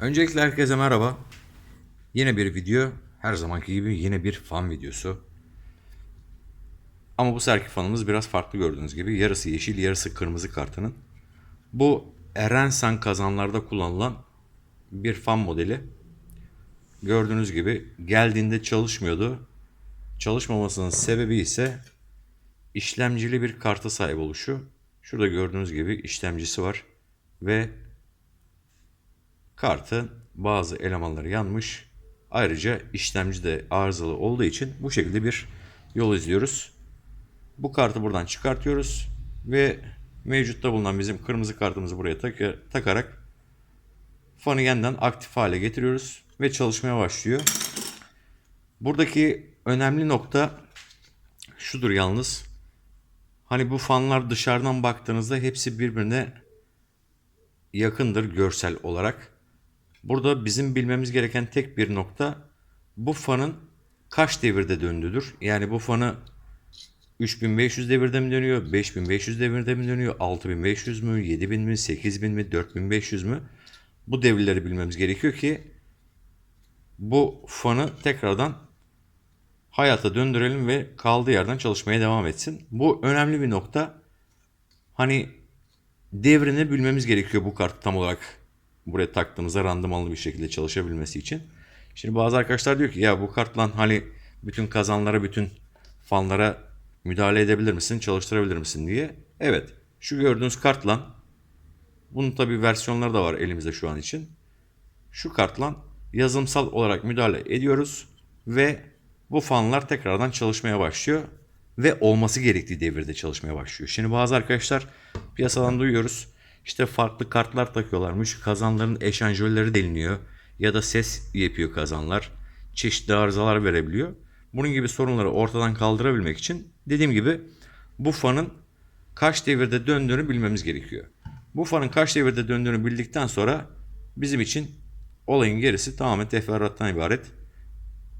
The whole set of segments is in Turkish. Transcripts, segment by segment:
Öncelikle herkese merhaba. Yine bir video. Her zamanki gibi yine bir fan videosu. Ama bu seferki fanımız biraz farklı gördüğünüz gibi. Yarısı yeşil, yarısı kırmızı kartının. Bu Erensan kazanlarda kullanılan bir fan modeli. Gördüğünüz gibi geldiğinde çalışmıyordu. Çalışmamasının sebebi ise işlemcili bir karta sahip oluşu. Şurada gördüğünüz gibi işlemcisi var ve kartın bazı elemanları yanmış. Ayrıca işlemci de arızalı olduğu için bu şekilde bir yol izliyoruz. Bu kartı buradan çıkartıyoruz ve mevcutta bulunan bizim kırmızı kartımızı buraya taka- takarak fanı yeniden aktif hale getiriyoruz ve çalışmaya başlıyor. Buradaki önemli nokta şudur yalnız. Hani bu fanlar dışarıdan baktığınızda hepsi birbirine yakındır görsel olarak. Burada bizim bilmemiz gereken tek bir nokta bu fanın kaç devirde döndüğüdür. Yani bu fanı 3500 devirde mi dönüyor, 5500 devirde mi dönüyor, 6500 mü, 7000 mi, 8000 mi, 4500 mü? Bu devirleri bilmemiz gerekiyor ki bu fanı tekrardan hayata döndürelim ve kaldığı yerden çalışmaya devam etsin. Bu önemli bir nokta. Hani devrini bilmemiz gerekiyor bu kart tam olarak buraya taktığımızda randımanlı bir şekilde çalışabilmesi için. Şimdi bazı arkadaşlar diyor ki ya bu kartla hani bütün kazanlara, bütün fanlara müdahale edebilir misin, çalıştırabilir misin diye. Evet, şu gördüğünüz kartla bunun tabi versiyonları da var elimizde şu an için. Şu kartla yazılımsal olarak müdahale ediyoruz ve bu fanlar tekrardan çalışmaya başlıyor ve olması gerektiği devirde çalışmaya başlıyor. Şimdi bazı arkadaşlar piyasadan duyuyoruz. İşte farklı kartlar takıyorlarmış. Kazanların eşanjörleri deliniyor ya da ses yapıyor kazanlar. Çeşitli arızalar verebiliyor. Bunun gibi sorunları ortadan kaldırabilmek için dediğim gibi bu fanın kaç devirde döndüğünü bilmemiz gerekiyor. Bu fanın kaç devirde döndüğünü bildikten sonra bizim için olayın gerisi tamamen teferruattan ibaret.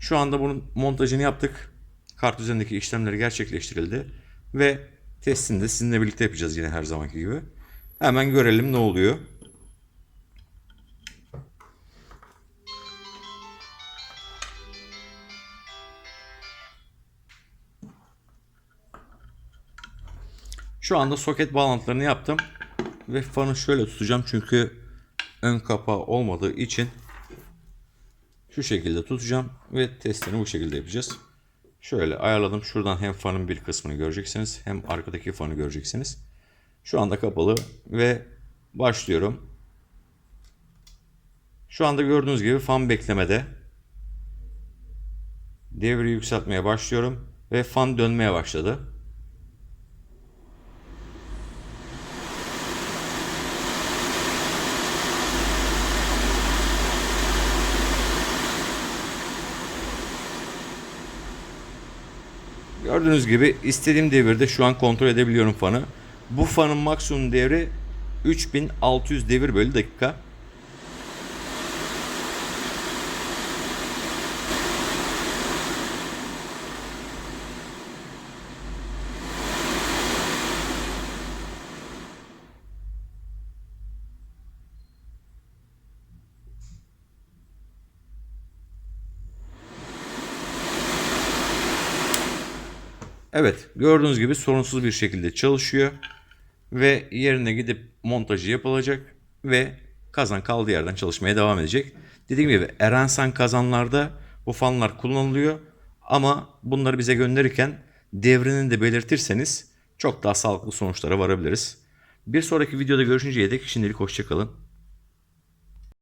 Şu anda bunun montajını yaptık. Kart üzerindeki işlemleri gerçekleştirildi. Ve testini de sizinle birlikte yapacağız yine her zamanki gibi. Hemen görelim ne oluyor. Şu anda soket bağlantılarını yaptım. Ve fanı şöyle tutacağım çünkü ön kapağı olmadığı için şu şekilde tutacağım ve testini bu şekilde yapacağız. Şöyle ayarladım. Şuradan hem fanın bir kısmını göreceksiniz hem arkadaki fanı göreceksiniz. Şu anda kapalı ve başlıyorum. Şu anda gördüğünüz gibi fan beklemede. Devri yükseltmeye başlıyorum ve fan dönmeye başladı. Gördüğünüz gibi istediğim devirde şu an kontrol edebiliyorum fanı. Bu fanın maksimum devri 3600 devir bölü dakika. Evet gördüğünüz gibi sorunsuz bir şekilde çalışıyor. Ve yerine gidip montajı yapılacak ve kazan kaldığı yerden çalışmaya devam edecek. Dediğim gibi Erensan kazanlarda bu fanlar kullanılıyor. Ama bunları bize gönderirken devrini de belirtirseniz çok daha sağlıklı sonuçlara varabiliriz. Bir sonraki videoda görüşünceye dek şimdilik hoşçakalın.